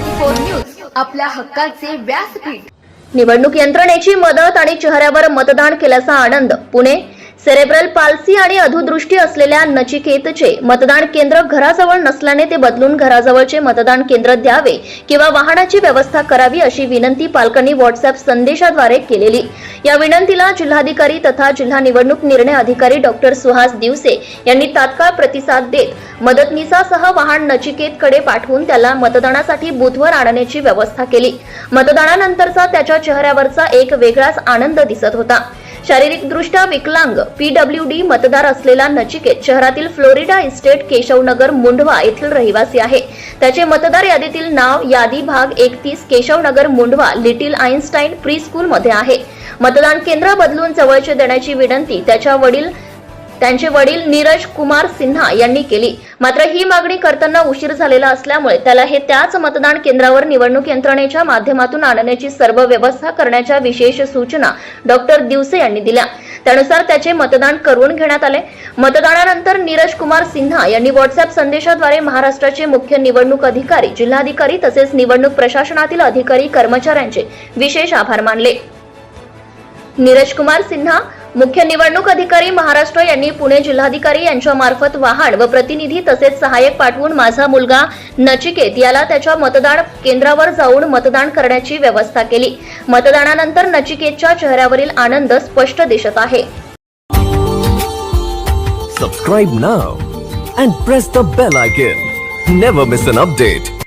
Four news आपल्या हक्काचे व्यासपीठ. निवडणूक यंत्रणेची मदत आणि चेहऱ्यावर मतदान केल्याचा आनंद पुणे सेरेब्रल पाल्सी आणि अधुदृष्टी असलेल्या नचिकेतचे मतदान केंद्र घराजवळ नसल्याने ते बदलून घराजवळचे मतदान केंद्र द्यावे किंवा वाहनाची व्यवस्था करावी अशी विनंती पालकांनी व्हॉट्सअप संदेशाद्वारे केलेली. या विनंतीला जिल्हाधिकारी तथा जिल्हा निवडणूक निर्णय अधिकारी डॉक्टर सुहास दिवसे यांनी तात्काळ प्रतिसाद देत मदतनीसासह वाहन नचिकेतकडे पाठवून त्याला मतदानासाठी बूथवर आणण्याची व्यवस्था केली. मतदानानंतरचा त्याच्या चेहऱ्यावरचा एक वेगळाच आनंद दिसत होता. शारीरिकदृष्ट्या विकलांग. पीडब्ल्यू डी मतदार असलेला नचिकेत शहरातील फ्लोरिडा इस्टेट केशवनगर मुंढवा येथील रहिवासी आहे. त्याचे मतदार यादीतील नाव यादी भाग एकतीस Keshavnagar Mundhwa little Einstein pre स्कूलमध्ये आहे. मतदान केंद्र बदलून जवळचे देण्याची विनंती त्याच्या वडील त्यांचे वडील नीरज कुमार सिन्हा यांनी केली. मात्र ही मागणी करताना उशीर झालेला असल्यामुळे त्याला हे त्याच मतदान केंद्रावर निवडणूक यंत्रणेच्या माध्यमातून आणण्याची सर्व व्यवस्था करण्याच्या विशेष सूचना डॉक्टर दिवसे यांनी दिल्या. त्यानुसार त्याचे मतदान करून घेण्यात आले. मतदानानंतर नीरज कुमार सिन्हा यांनी व्हॉट्सअप संदेशाद्वारे महाराष्ट्राचे मुख्य निवडणूक अधिकारी जिल्हाधिकारी तसेच निवडणूक प्रशासनातील अधिकारी कर्मचाऱ्यांचे विशेष आभार मानले. नीरज कुमार सिन्हा मुख्य निवडणूक अधिकारी महाराष्ट्र यांनी पुणे जिल्हाधिकारी यांच्या मार्फत वाहन व प्रतिनिधी तसेच सहाय्यक पाठवून माझा मुलगा नचिकेत याला त्याच्या मतदान केंद्रावर जाऊन मतदान करण्याची व्यवस्था केली. मतदानानंतर नचिकेतच्या चेहऱ्यावरील आनंद स्पष्ट दिसत आहे. Subscribe now and press the bell icon never miss an update